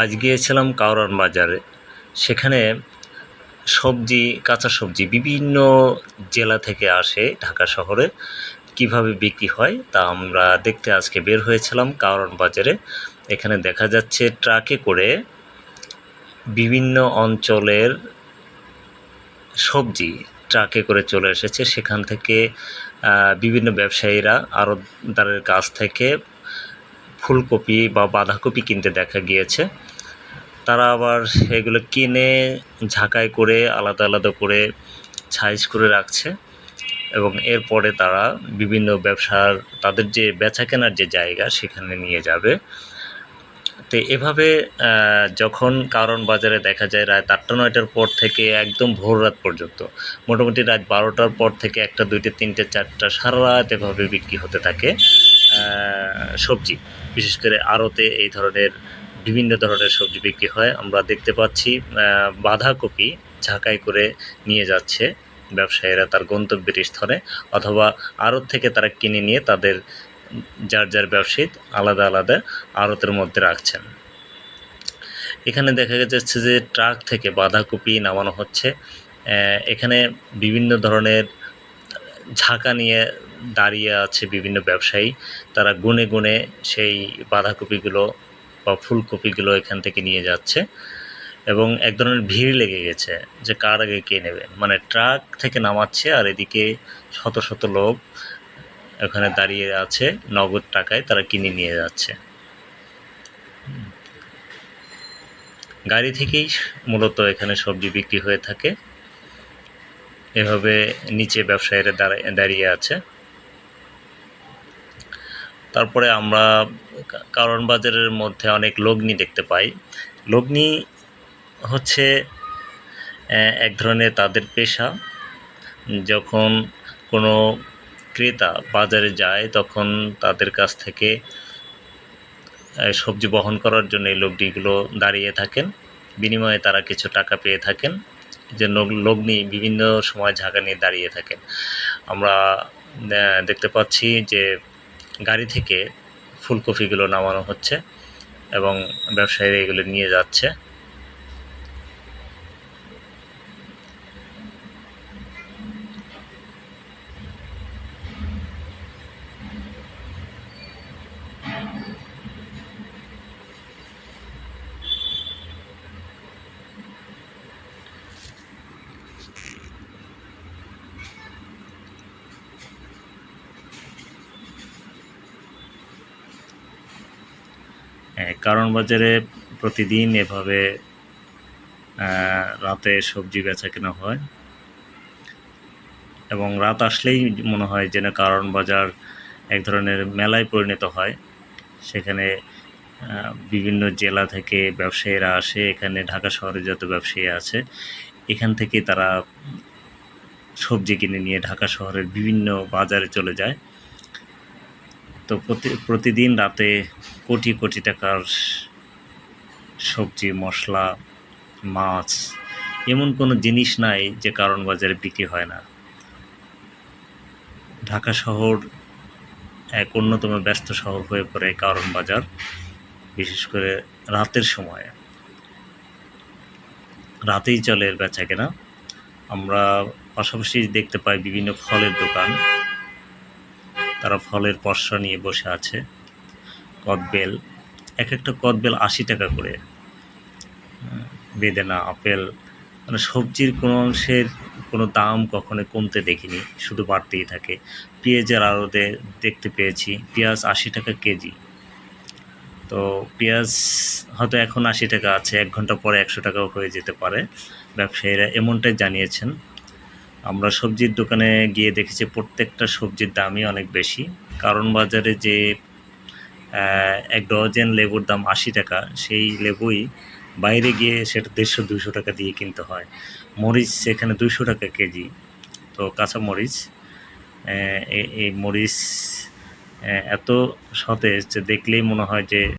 আজ গিয়েছিলাম কাউরান বাজারে। সেখানে সবজি, কাঁচা সবজি বিভিন্ন জেলা থেকে আসে ঢাকা শহরে। কীভাবে বিক্রি হয় তা আমরা দেখতে আজকে বের হয়েছিলাম কাউরান বাজারে। এখানে দেখা যাচ্ছে ট্রাকে করে বিভিন্ন অঞ্চলের সবজি ট্রাকে করে চলে এসেছে। সেখান থেকে বিভিন্ন ব্যবসায়ীরা আড়তদারের কাছ থেকে ফুলকপি বা বাঁধাকপি কিনতে দেখা গিয়েছে। তারা আবার এগুলো কিনে ঝাঁকাই করে আলাদা আলাদা করে সাইজ করে রাখছে এবং এরপরে তারা বিভিন্ন ব্যবসার, তাদের যে বেচা কেনার যে জায়গা সেখানে নিয়ে যাবে। তো এভাবে যখন কারণ বাজারে দেখা যায় রাত আটটা, নয়টার পর থেকে একদম ভোর রাত পর্যন্ত, মোটামুটি রাত বারোটার পর থেকে একটা, দুইটা, তিনটে, চারটা, সারা রাত এভাবে বিক্রি হতে থাকে। সবজি, বিশেষ করে আড়তে এই ধরনের বিভিন্ন ধরনের সবজি বিক্রি হয়। আমরা দেখতে পাচ্ছি বাঁধাকপি ঝাঁকাই করে নিয়ে যাচ্ছে ব্যবসায়ীরা তার গন্তব্যের স্থলে অথবা আড়ত থেকে তারা কিনে নিয়ে তাদের যার যার ব্যবসায়ী আলাদা আলাদা আড়তের মধ্যে রাখছেন। এখানে দেখা যাচ্ছে যে ট্রাক থেকে বাঁধাকপি নামানো হচ্ছে। এখানে বিভিন্ন ধরনের ঝাঁকা নিয়ে দাঁড়িয়ে আছে বিভিন্ন ব্যবসায়ী। তারা গুনে গুনে সেই বাঁধাকপিগুলো বা ফুলকপিগুলো এখান থেকে নিয়ে যাচ্ছে এবং এক ধরনের ভিড় লেগে গেছে যে কার আগে কে নেবে। মানে ট্রাক থেকে নামাচ্ছে আর এদিকে শত শত লোক ওখানে দাঁড়িয়ে আছে, নগদ টাকায় তারা কিনে নিয়ে যাচ্ছে। গাড়ি থেকেই মূলত এখানে সবজি বিক্রি হয়ে থাকে। এভাবে নিচে ব্যবসায়ীরা দাঁড়ায়, দাঁড়িয়ে আছে। তারপরে আমরা কারণ বাজারের মধ্যে অনেক লগ্নি দেখতে পাই। লগ্নি হচ্ছে এক ধরনের তাদের পেশা। যখন কোনো ক্রেতা বাজারে যায়, তখন তাদের কাছ থেকে সবজি বহন করার জন্য এই লগ্নিগুলো দাঁড়িয়ে থাকেন। বিনিময়ে তারা কিছু টাকা পেয়ে থাকেন। যে লগ- লগ্নি বিভিন্ন সময় ঝাঁকা নিয়ে দাঁড়িয়ে থাকেন। আমরা দেখতে পাচ্ছি যে গাড়ি থেকে ফুলকপিগুলো নামানো হচ্ছে এবং ব্যবসায়ীরা এগুলো নিয়ে যাচ্ছে। কারণ বাজারে প্রতিদিন এভাবে রাতে সবজি বেচা কেনা হয়। এবং রাত আসলেই মনে হয় যেন কারণ বাজার এক ধরনের মেলায় পরিণত হয়। সেখানে বিভিন্ন জেলা থেকে ব্যবসায়ীরা আসে, এখানে ঢাকা শহরে যত ব্যবসায়ী আছে, এখান থেকে তারা সবজি কিনে নিয়ে ঢাকা শহরের বিভিন্ন বাজারে চলে যায়। তো প্রতি, প্রতিদিন রাতে কোটি কোটি টাকার সবজি, মশলা, মাছ, এমন কোনো জিনিস নাই যে কারণ বাজারে বিক্রি হয় না। ঢাকা শহর এক অন্যতম ব্যস্ত শহর হয়ে পড়ে কারণ বাজার, বিশেষ করে রাতের সময়। রাতেই চলে এর বেচা কেনা আমরা পাশাপাশি দেখতে পাই বিভিন্ন ফলের দোকান। তারা ফলের পসরা নিয়ে বসে আছে। কদবেল এক একটা কদবেল আশি টাকা করে। বেদেনা, আপেল মানে সবজির কোনো অংশের কোনো দাম কখনো কমতে দেখিনি, শুধু বাড়তেই থাকে। পেঁয়াজের আড়তে দেখতে পেয়েছি, পেঁয়াজ আশি টাকা কেজি। তো পেঁয়াজ হয়তো এখন আশি টাকা আছে, এক ঘণ্টা পরে একশো টাকাও হয়ে যেতে পারে। ব্যবসায়ীরা এমনটাই জানিয়েছেন। আমরা সবজির দোকানে গিয়ে দেখেছি প্রত্যেকটা সবজির দামই অনেক বেশি। কারণ বাজারে যে এক ডজন লেবুর দাম আশি টাকা, সেই লেবুই বাইরে গিয়ে সেটা দেড়শো দুশো টাকা দিয়ে কিনতে হয়। মরিচ সেখানে দুশো টাকা কেজি। তো কাঁচা মরিচ এই মরিচ এত সতেজ যে দেখলেই মনে হয় যে